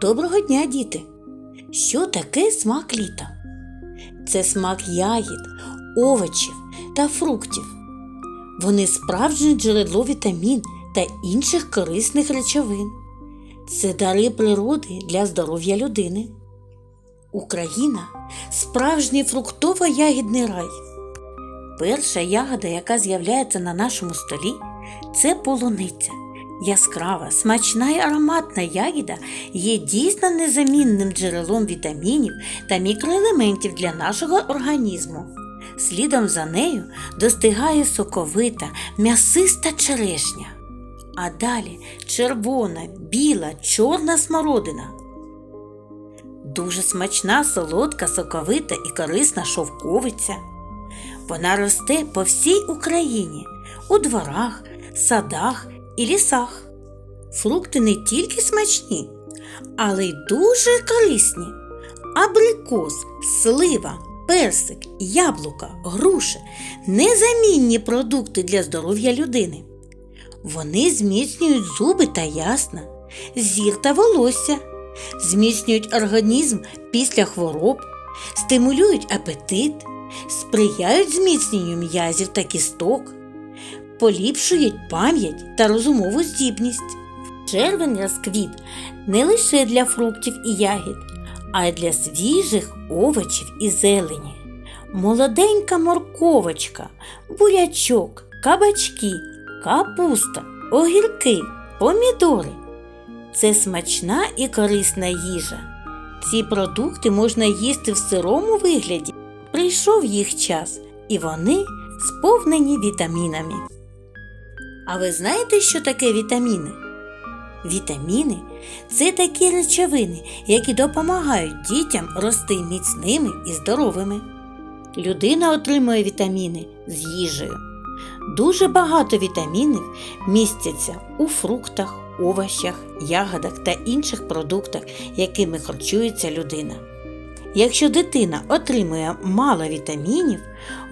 Доброго дня, діти! Що таке смак літа? Це смак ягід, овочів та фруктів. Вони справжнє джерело вітамін та інших корисних речовин. Це дари природи для здоров'я людини. Україна справжній фруктово-ягідний рай. Перша ягода, яка з'являється на нашому столі, це полуниця. Яскрава, смачна і ароматна ягіда є дійсно незамінним джерелом вітамінів та мікроелементів для нашого організму. Слідом за нею достигає соковита, м'ясиста черешня. А далі червона, біла, чорна смородина. Дуже смачна, солодка, соковита і корисна шовковиця. Вона росте по всій Україні, у дворах, садах і лісах. Фрукти не тільки смачні, але й дуже корисні. Абрикос, слива, персик, яблука, груші незамінні продукти для здоров'я людини. Вони зміцнюють зуби та ясна, зір та волосся, зміцнюють організм після хвороб, стимулюють апетит, сприяють зміцненню м'язів та кісток, поліпшують пам'ять та розумову здібність. Червень розквіт не лише для фруктів і ягід, а й для свіжих овочів і зелені. Молоденька морковочка, бурячок, кабачки, капуста, огірки, помідори. Це смачна і корисна їжа. Ці продукти можна їсти в сирому вигляді. Прийшов їх час, і вони сповнені вітамінами. А ви знаєте, що таке вітаміни? Вітаміни це такі речовини, які допомагають дітям рости міцними і здоровими. Людина отримує вітаміни з їжею. Дуже багато вітамінів містяться у фруктах, овочах, ягодах та інших продуктах, якими харчується людина. Якщо дитина отримує мало вітамінів,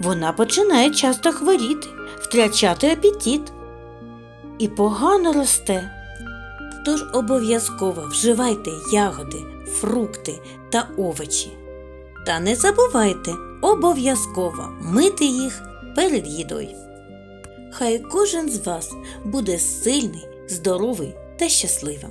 вона починає часто хворіти, втрачати апетит і погано росте. Тож обов'язково вживайте ягоди, фрукти та овочі. Та не забувайте обов'язково мити їх перед їдою. Хай кожен з вас буде сильний, здоровий та щасливим.